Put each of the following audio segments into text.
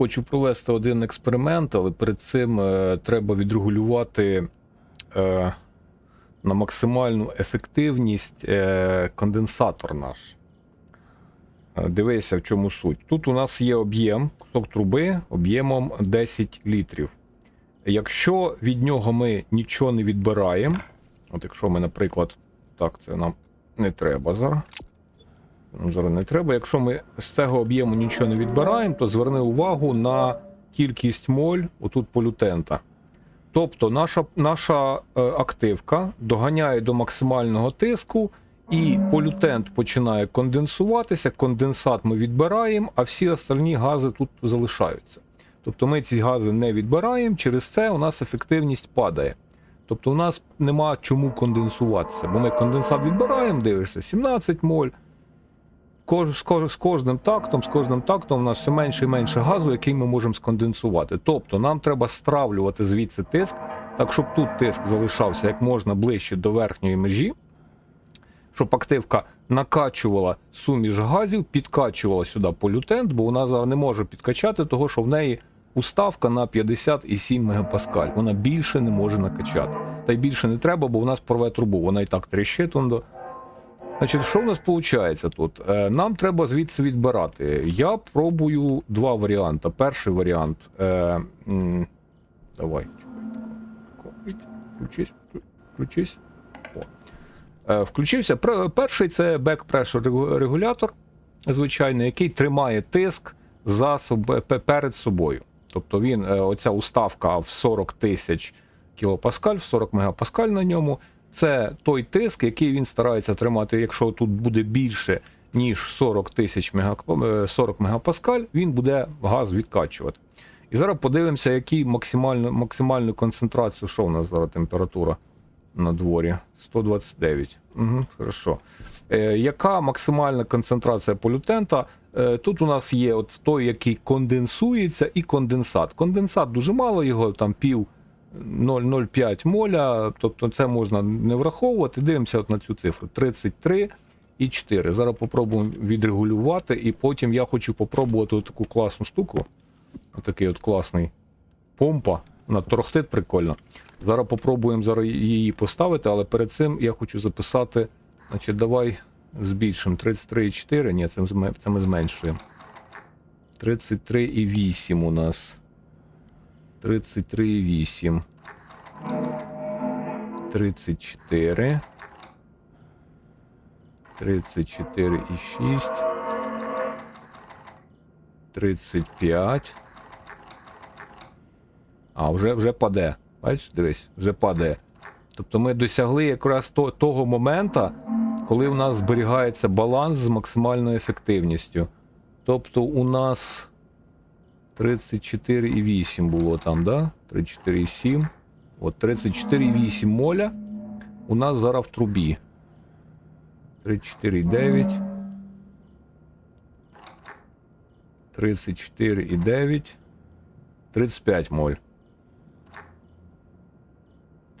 Хочу провести один експеримент, але перед цим е, треба відрегулювати е, на максимальну ефективність е, конденсатор наш. Е, Дивися, в чому суть. Тут у нас є об'єм, кусок труби об'ємом 10 літрів. Якщо від нього ми нічого не відбираємо, от якщо ми, наприклад, так, це нам не треба зараз. Ну, Зараз не треба. Якщо ми з цього об'єму нічого не відбираємо, то зверни увагу на кількість моль отут полютента. Тобто наша, наша е, активка доганяє до максимального тиску, і полютент починає конденсуватися. Конденсат ми відбираємо, а всі остальні гази тут залишаються. Тобто ми ці гази не відбираємо, через це у нас ефективність падає. Тобто у нас нема чому конденсуватися, бо ми конденсат відбираємо, дивишся, 17 моль. З кожним тактом, з кожним тактом у нас все менше і менше газу, який ми можемо сконденсувати. Тобто нам треба стравлювати звідси тиск, так щоб тут тиск залишався як можна ближче до верхньої межі, щоб активка накачувала суміш газів, підкачувала сюди полютент, бо вона зараз не може підкачати, того що в неї уставка на 57 мегапаскаль. Вона більше не може накачати. Та й більше не треба, бо в нас порве трубу. Вона і так тріщить. Значить, що в нас виходить тут? Е, Нам треба звідси відбирати. Я пробую два варіанти. Перший варіант. Е, давай. Включись. Включись. О. Е, включився. Перший це back pressure регулятор, звичайний, який тримає тиск за соб- перед собою. Тобто він, е, оця уставка в 40 тисяч кілопаскаль, в 40 мегапаскаль на ньому. Це той тиск, який він старається тримати. Якщо тут буде більше ніж 40 тисяч мега, е, 40 мегапаскаль, він буде газ відкачувати. І зараз подивимося, які максимальну, максимальну концентрацію, що у нас зараз температура на дворі? 129. Угу, хорошо. Е, яка максимальна концентрація полютента? Е, тут у нас є от той, який конденсується, і конденсат. Конденсат дуже мало, його там пів 0,05 моля, тобто це можна не враховувати. Дивимося от на цю цифру: 33 і 4. Зараз попробуємо відрегулювати, і потім я хочу попробувати таку класну штуку. Отакий от класний помпа. Вона торохтить прикольно. Зараз попробуємо зараз її поставити, але перед цим я хочу записати. Значить, давай збільшимо 33,4. Ні, це, ми- зменшуємо. 33,8 у нас. 33,8. 34. 34,6. 35. А, вже, вже паде. Бачиш, дивись, вже падає. Тобто ми досягли якраз то, того моменту, коли у нас зберігається баланс з максимальною ефективністю. Тобто у нас 34,8 було там, да? 34,7. От 34,8 моля у нас зараз в трубі. 34,9. 34,9. 35 моль.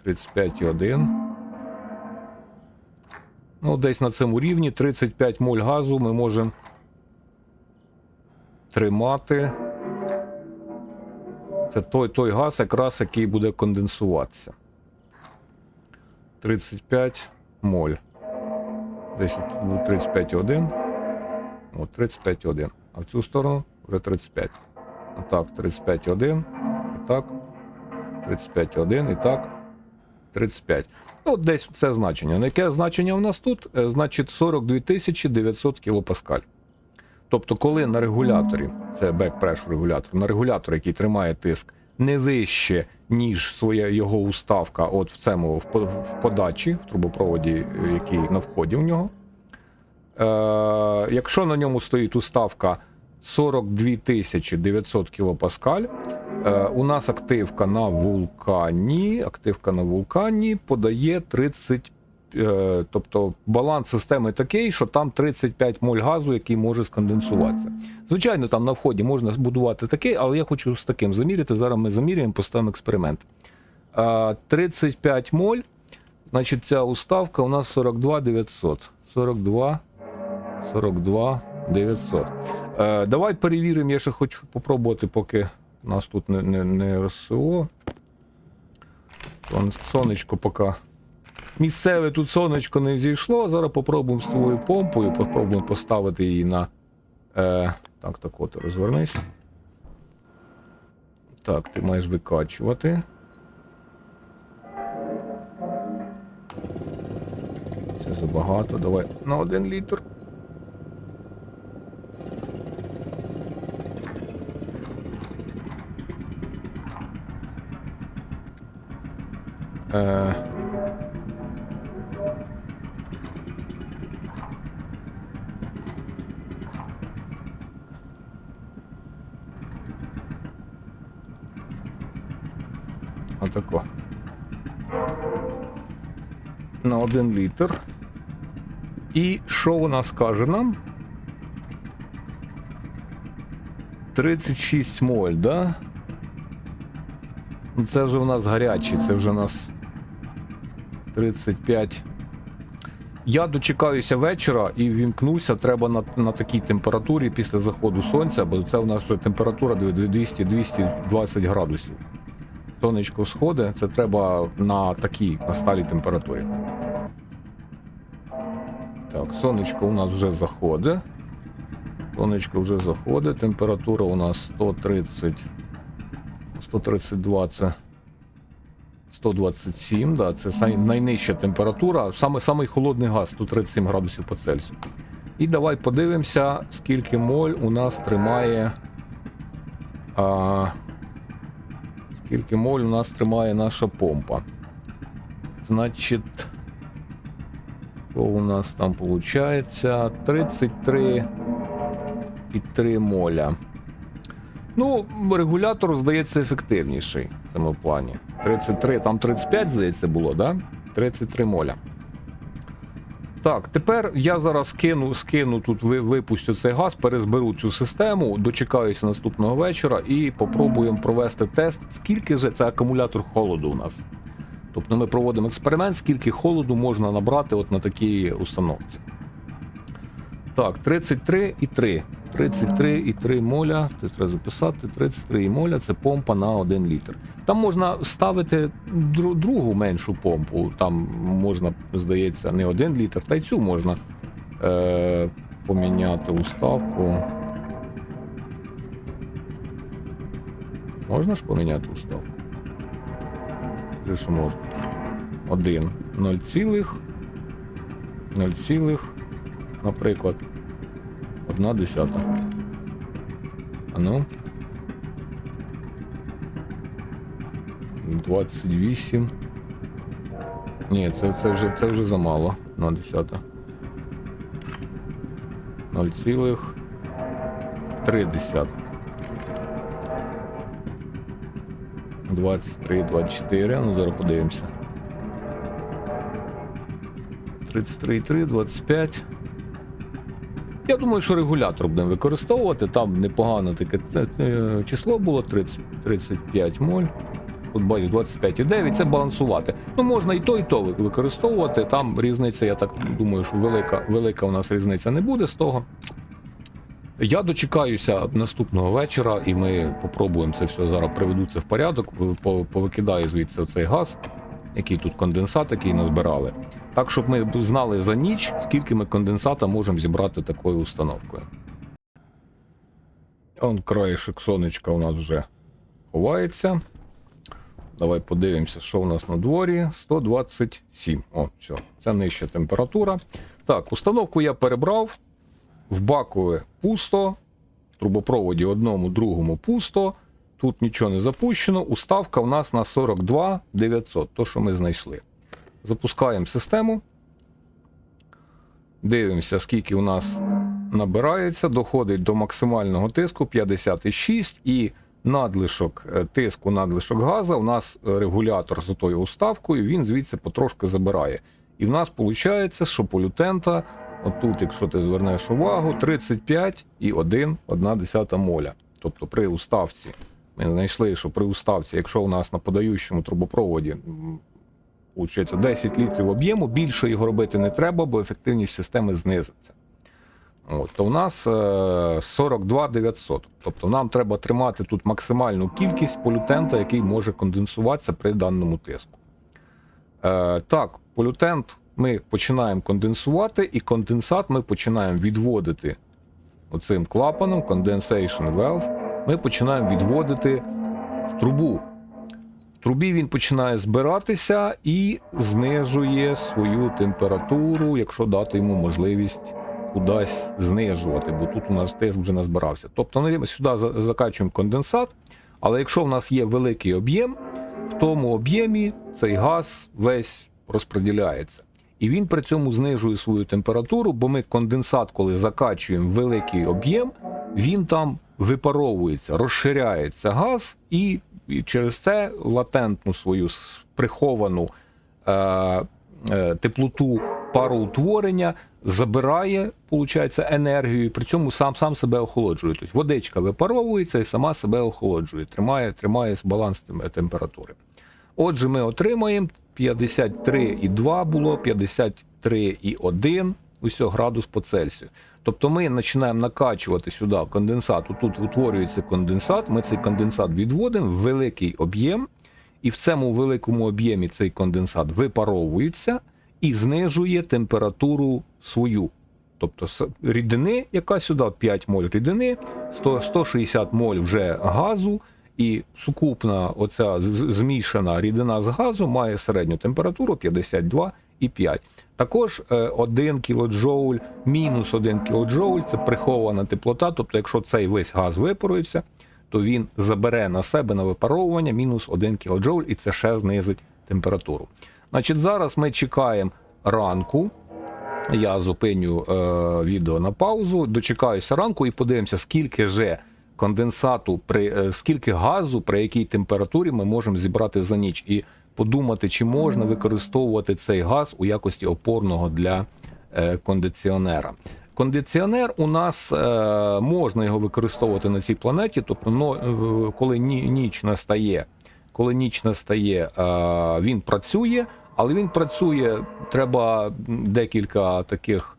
35,1. Ну, десь на цьому рівні 35 моль газу ми можемо тримати. Це той, той газ, якраз який буде конденсуватися. 35 моль. Десь тут був 35,1. От 35,1. А в цю сторону вже 35. Отак, 35,1. І так. 35,1 і так. 35. Ну, десь це значення. На яке значення в нас тут? Е, Значить, 42 900 кілопаскаль. Тобто, коли на регуляторі, це back регулятор, на регулятор, який тримає тиск, не вище, ніж своя його уставка, от в цьому в подачі, в трубопроводі, е, який на вході в нього. Е, якщо на ньому стоїть уставка 42 900 кілопаскаль, Е, у нас активка на вулкані. Активка на вулкані подає 30. Е, Тобто баланс системи такий, що там 35 моль газу, який може сконденсуватися. Звичайно, там на вході можна збудувати такий, але я хочу з таким заміряти. Зараз ми заміряємо, поставимо експеримент. Е, 35 моль, значить, ця уставка у нас 42 900. 42, 42 900. Е, давай перевіримо, я ще хочу попробувати, поки нас тут не, не, не РСО. Сонечко поки. Місцеве тут сонечко не зійшло. Зараз попробуємо з твоєю помпою, попробуємо поставити її на. Е, так, так от, розвернись. Так, ти маєш викачувати. Це забагато. Давай на один літр. 1 літр. І що вона скаже нам? 36 моль, да? Ну, це вже в нас гарячий, це вже у нас 35. Я дочекаюся вечора і вімкнуся. Треба на на такій температурі після заходу сонця, бо це у нас вже температура 200-220 градусів. Сонечко сходить, це треба на такій на сталій температурі. Так, сонечко у нас вже заходить. Сонечко вже заходить. Температура у нас 130. 132 це 127, да, це найнижча температура. Саме самий холодний газ 137 градусів по Цельсію. І давай подивимося, скільки моль у нас тримає. А, скільки моль у нас тримає наша помпа. Значить. Що у нас там виходить? 33 і 3 моля. Ну, регулятор, здається, ефективніший в цьому плані. 33, там 35, здається, було, да? 33 моля. Так, тепер я зараз кину, скину тут, випустю цей газ, перезберу цю систему, дочекаюся наступного вечора і попробуємо провести тест, скільки же це акумулятор холоду у нас. Тобто ми проводимо експеримент, скільки холоду можна набрати от на такій установці. Так, 33,3. 33,3 моля. Це треба записати. 33 і моля це помпа на 1 літр. Там можна ставити другу меншу помпу. Там можна, здається, не 1 літр, та й цю можна е- поміняти уставку. Можна ж поміняти уставку? Пишемо Один. 0, цілих, 0, цілих, наприклад, Одна десята. Ану. 28. Ні, це це, вже це вже замало. 1 десята. 0,3. 23-24. Ну, зараз подивимося. 33,3, 25. Я думаю, що регулятор будемо використовувати. Там непогане таке е, число було 30, 35 моль. Тут бачиш 25,9, це балансувати. Ну, можна і то, і то використовувати. Там різниця, я так думаю, що велика велика у нас різниця не буде з того. Я дочекаюся наступного вечора, і ми попробуємо це все зараз приведу це в порядок, повикидаю звідси цей газ, який тут конденсат, який назбирали. Так, щоб ми знали за ніч, скільки ми конденсата можемо зібрати такою установкою. Он краєшок сонечка у нас вже ховається. Давай подивимося, що у нас на дворі. 127. О, все, це нижча температура. Так, установку я перебрав. В бакове пусто. В трубопроводі одному, другому пусто. Тут нічого не запущено. Уставка у нас на 42 900, то, що ми знайшли. Запускаємо систему. Дивимося, скільки у нас набирається, доходить до максимального тиску 56 і надлишок е, тиску, надлишок газу. У нас регулятор з тою уставкою, він звідси потрошки забирає. І в нас виходить, що полютента, отут, якщо ти звернеш увагу, 35 і 1, 1 моля. Тобто при уставці. Ми знайшли, що при уставці, якщо у нас на подаючому трубопроводі Получається 10 літрів об'єму, більше його робити не треба, бо ефективність системи знизиться. От, то в нас е, 42 900. Тобто нам треба тримати тут максимальну кількість полютента, який може конденсуватися при даному тиску. Е, так, полютент ми починаємо конденсувати, і конденсат ми починаємо відводити оцим клапаном, condensation valve, ми починаємо відводити в трубу. В трубі він починає збиратися і знижує свою температуру, якщо дати йому можливість кудись знижувати, бо тут у нас тиск вже назбирався. Тобто ми сюди закачуємо конденсат, але якщо в нас є великий об'єм, в тому об'ємі цей газ весь розподіляється. І він при цьому знижує свою температуру, бо ми конденсат, коли закачуємо великий об'єм, він там випаровується, розширяється газ, і через це латентну свою приховану е, е, теплоту пароутворення забирає, виходить, енергію, і при цьому сам сам себе охолоджує. Тобто водичка випаровується і сама себе охолоджує, тримає, тримає баланс температури. Отже, ми отримаємо 53,2 було, 53,1 усього градус по Цельсію. Тобто ми починаємо накачувати сюди конденсат. Тут утворюється конденсат. Ми цей конденсат відводимо в великий об'єм, і в цьому великому об'ємі цей конденсат випаровується і знижує температуру свою. Тобто рідини, яка сюди 5 моль рідини, 100, 160 моль вже газу, і сукупна оця змішана рідина з газом має середню температуру 52,5. Також е, 1 кілоджоуль, мінус 1 кілоджоуль це прихована теплота. Тобто, якщо цей весь газ випарується, то він забере на себе на випаровування мінус 1 кілоджоуль, і це ще знизить температуру. Значить, зараз ми чекаємо ранку. Я зупиню е, відео на паузу, дочекаюся ранку і подивимося, скільки же конденсату при е, скільки газу при якій температурі ми можемо зібрати за ніч, і подумати, чи можна використовувати цей газ у якості опорного для е, кондиціонера. Кондиціонер у нас е, можна його використовувати на цій планеті, тобто но, е, коли ні, ніч настає, коли ніч настає, е, він працює, але він працює, треба декілька таких.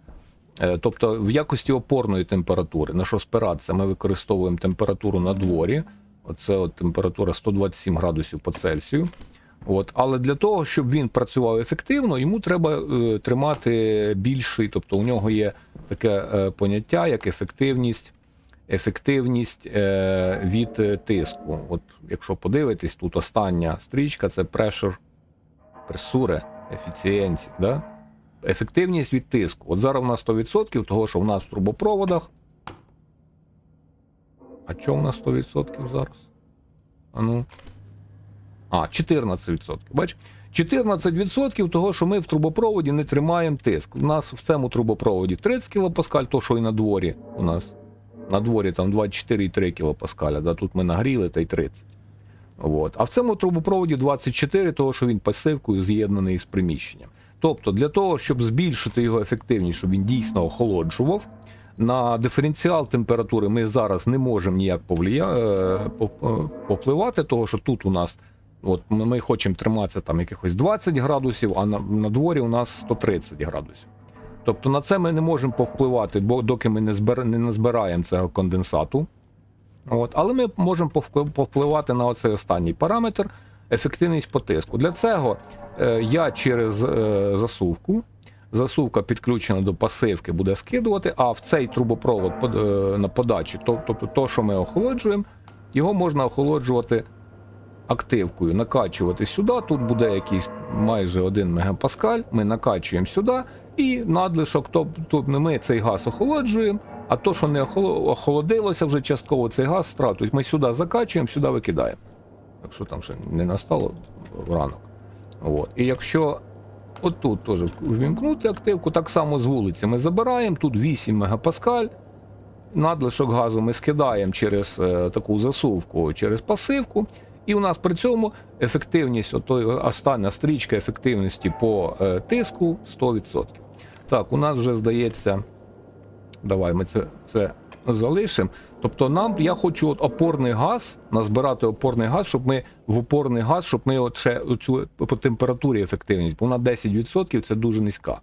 Е, Тобто в якості опорної температури, на що спиратися, ми використовуємо температуру на дворі. Оце от температура 127 градусів по Цельсію. От, але для того, щоб він працював ефективно, йому треба е, тримати більший, тобто у нього є таке е, поняття, як ефективність, ефективність е, від е, тиску. От, якщо подивитись, тут остання стрічка це pressure, пресуре, ефіцієнція. Да? Ефективність від тиску. От зараз у нас 100%, того, що в нас в трубопроводах. А чого у нас 100% зараз? А ну. А, 14%. Бач? 14% того, що ми в трубопроводі не тримаємо тиск. У нас в цьому трубопроводі 30 кПа, то що і на дворі у нас. На дворі там 24,3 кПа, да, тут ми нагріли та й 30. От. А в цьому трубопроводі 24, того, що він пасивкою з'єднаний з приміщенням. Тобто, для того, щоб збільшити його ефективність, щоб він дійсно охолоджував, на диференціал температури ми зараз не можемо ніяк повлия... е, е, попливати, того що тут у нас от ми, хочемо триматися там якихось 20 градусів, а на, на дворі у нас 130 градусів. Тобто на це ми не можемо повпливати, бо доки ми не, збер... не назбираємо цього конденсату. От, але ми можемо повпливати на оцей останній параметр ефективність по тиску. Для цього я через е, засувку, засувка підключена до пасивки, буде скидувати, а в цей трубопровод е, на подачі, тобто то, що ми охолоджуємо, його можна охолоджувати активкою, накачувати сюди. Тут буде якийсь майже 1 мегапаскаль. Ми накачуємо сюди, і надлишок, тобто ми цей газ охолоджуємо. А то, що не охолодилося вже частково цей газ страт, тобто ми сюди закачуємо, сюди викидаємо. Якщо там ще не настало ранок. От. І якщо отут теж ввімкнути активку, так само з вулиці ми забираємо, тут 8 мегапаскаль. Надлишок газу ми скидаємо через е, таку засувку, через пасивку. І у нас при цьому ефективність, ото остання стрічка ефективності по е, тиску 100%. Так, у нас вже здається. Давай ми це, це залишимо. Тобто, нам я хочу от опорний газ, назбирати опорний газ, щоб ми в опорний газ, щоб ми от ще цю по температурі ефективність, бо вона 10% це дуже низька.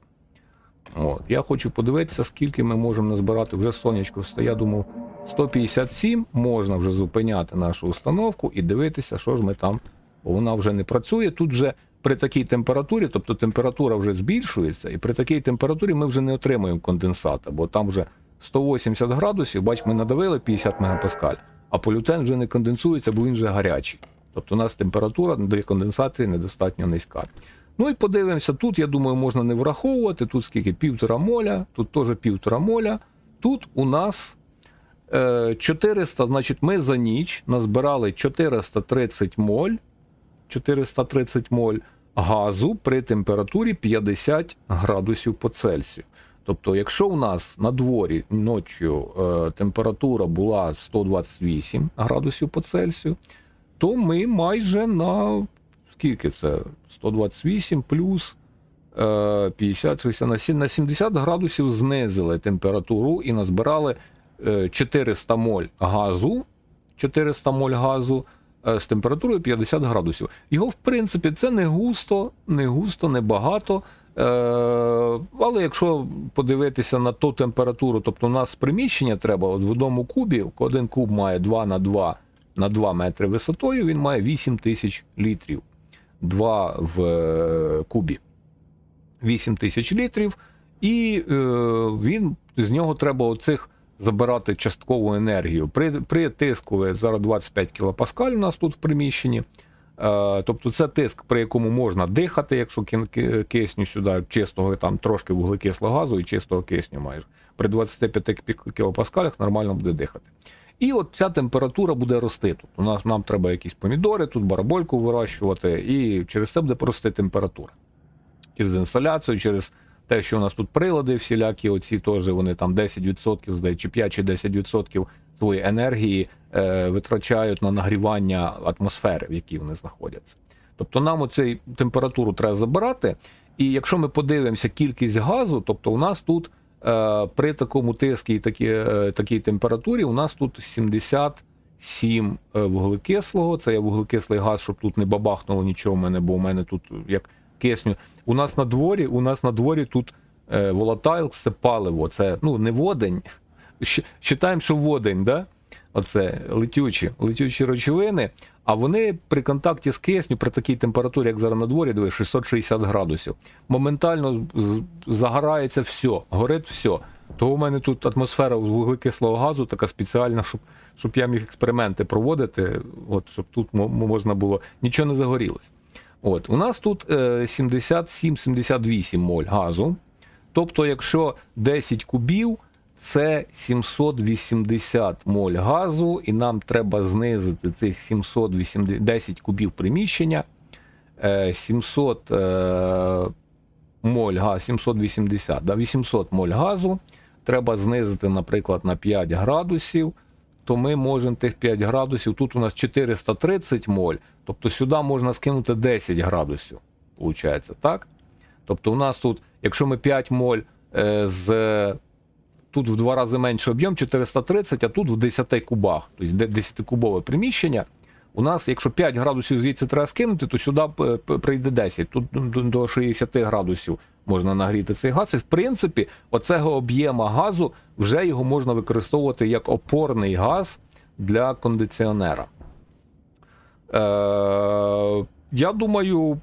От. Я хочу подивитися, скільки ми можемо назбирати. Вже сонячко. Я думав, 157 можна вже зупиняти нашу установку і дивитися, що ж ми там. Бо вона вже не працює. Тут вже при такій температурі, тобто температура вже збільшується, і при такій температурі ми вже не отримуємо конденсата, бо там вже 180 градусів, бач, ми надавили 50 мегапаскаль, а полютен вже не конденсується, бо він вже гарячий. Тобто у нас температура для конденсації недостатньо низька. Ну і подивимося, тут, я думаю, можна не враховувати. Тут скільки півтора моля, тут теж півтора моля. Тут у нас е, 400, значить, ми за ніч назбирали 430 моль, 430 моль газу при температурі 50 градусів по Цельсію. Тобто, якщо у нас на дворі ночі е, температура була 128 градусів по Цельсію, то ми майже на скільки це? 128 плюс е, 50, 60, на 70 градусів знизили температуру і назбирали е, 400 моль газу, 400 моль газу е, з температурою 50 градусів. Його, в принципі, це не густо, не густо, не багато. Е, але якщо подивитися на ту температуру, тобто у нас приміщення треба от в одному кубі, один куб має 2 на 2 на 2 метри висотою, він має 8 тисяч літрів. 2 в е, кубі. 8 тисяч літрів, і е, він з нього треба оцих забирати часткову енергію. При, при тиску зараз 25 кілопаскаль у нас тут в приміщенні. Е, тобто це тиск, при якому можна дихати, якщо ки- ки- кисню сюди чистого там трошки вуглекислого газу і чистого кисню майже. При 25 кілопаскалях нормально буде дихати. І от ця температура буде рости тут. У нас нам треба якісь помідори, тут барабольку вирощувати, і через це буде рости температура. Через інсталяцію, через те, що у нас тут прилади всілякі, оці теж вони там 10%, здається, чи 5 чи 10% своєї енергії е, витрачають на нагрівання атмосфери, в якій вони знаходяться. Тобто нам оцю температуру треба забирати. І якщо ми подивимося кількість газу, тобто у нас тут е, при такому тиску і такі, е, такій температурі, у нас тут 77 е, вуглекислого. Це є вуглекислий газ, щоб тут не бабахнуло нічого в мене, бо у мене тут як кисню. У нас на дворі, у нас на дворі тут е, волатайл, це паливо, це ну не водень. Считаємо, що водень, да? Оце летючі, летючі речовини, а вони при контакті з кисню при такій температурі, як зараз на дворі, диви, 660 градусів. Моментально загорається все, горить все. То у мене тут атмосфера вуглекислого газу така спеціальна, щоб, щоб я міг експерименти проводити, от, щоб тут можна було, нічого не загорілось. От, у нас тут е, 77-78 моль газу. Тобто, якщо 10 кубів, це 780 моль газу, і нам треба знизити цих 780 10 кубів приміщення. е, 700 е, моль газу, 780, да, 800 моль газу. Треба знизити, наприклад, на 5 градусів. То ми можемо тих 5 градусів. Тут у нас 430 моль, тобто сюди можна скинути 10 градусів. Получається, так? Тобто, у нас тут, якщо ми 5 моль е, з тут в два рази менший об'єм 430, а тут в 10 кубах, тобто 10-кубове приміщення. У нас, якщо 5 градусів звідси треба скинути, то сюди п- прийде 10. Тут до 60 градусів можна нагріти цей газ. І в принципі, оцього об'єма газу вже його можна використовувати як опорний газ для кондиціонера. Е, я думаю,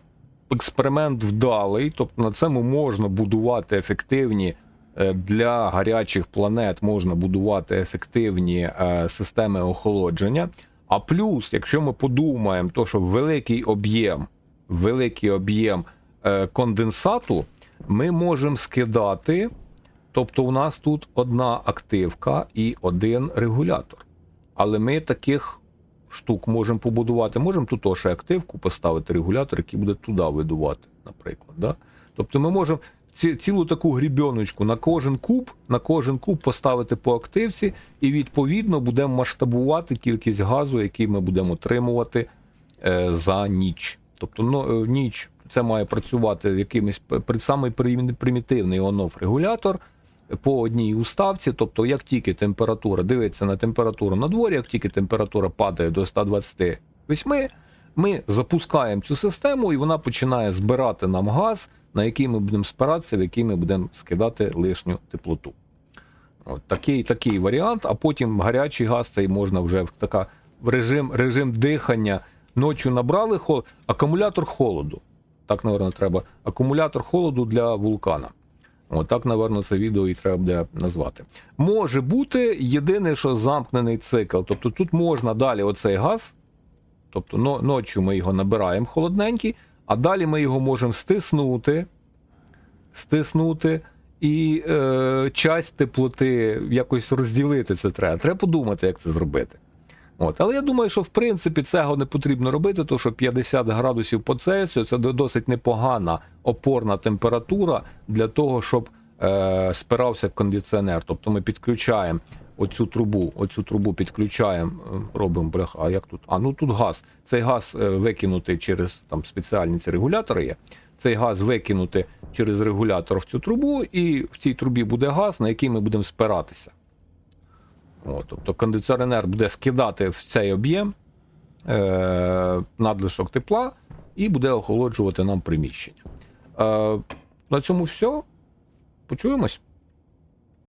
експеримент вдалий, тобто на цьому можна будувати ефективні е, для гарячих планет, можна будувати ефективні е, системи охолодження. А плюс, якщо ми подумаємо, то що великий об'єм, великий об'єм е, конденсату ми можемо скидати. Тобто, у нас тут одна активка і один регулятор. Але ми таких штук можемо побудувати. Можемо тут теж активку поставити регулятор, який буде туди видувати, наприклад. Да? Тобто ми можемо ці, цілу таку грібіночку на кожен куб, на кожен куб поставити по активці, і відповідно будемо масштабувати кількість газу, який ми будемо отримувати е, за ніч. Тобто, ну, е, ніч це має працювати в якимось самий примітивний онов регулятор по одній уставці. Тобто, як тільки температура дивиться на температуру на дворі, як тільки температура падає до 128, Ми запускаємо цю систему, і вона починає збирати нам газ, на який ми будемо спиратися, в який ми будемо скидати лишню теплоту. От такий, такий варіант, а потім гарячий газ цей можна вже в така режим, режим дихання. Ночі набрали акумулятор холоду. Так, напевно, треба. Акумулятор холоду для вулкана. От так, напевно, це відео і треба буде назвати. Може бути єдине, що замкнений цикл. Тобто тут можна далі оцей газ, тобто но, ночі ми його набираємо холодненький, а далі ми його можемо стиснути, стиснути і е, часть теплоти якось розділити це треба. Треба подумати, як це зробити. От. Але я думаю, що в принципі цього не потрібно робити, тому що 50 градусів по Цельсію це досить непогана опорна температура для того, щоб е, спирався кондиціонер. Тобто ми підключаємо оцю трубу, оцю трубу підключаємо, е, робимо бляха. А як тут? А ну тут газ. Цей газ е, викинути через там спеціальні ці регулятори є. Цей газ викинути через регулятор в цю трубу, і в цій трубі буде газ, на який ми будемо спиратися. От, тобто кондиціонер буде скидати в цей об'єм е, надлишок тепла і буде охолоджувати нам приміщення. Е, на цьому все. Почуємось.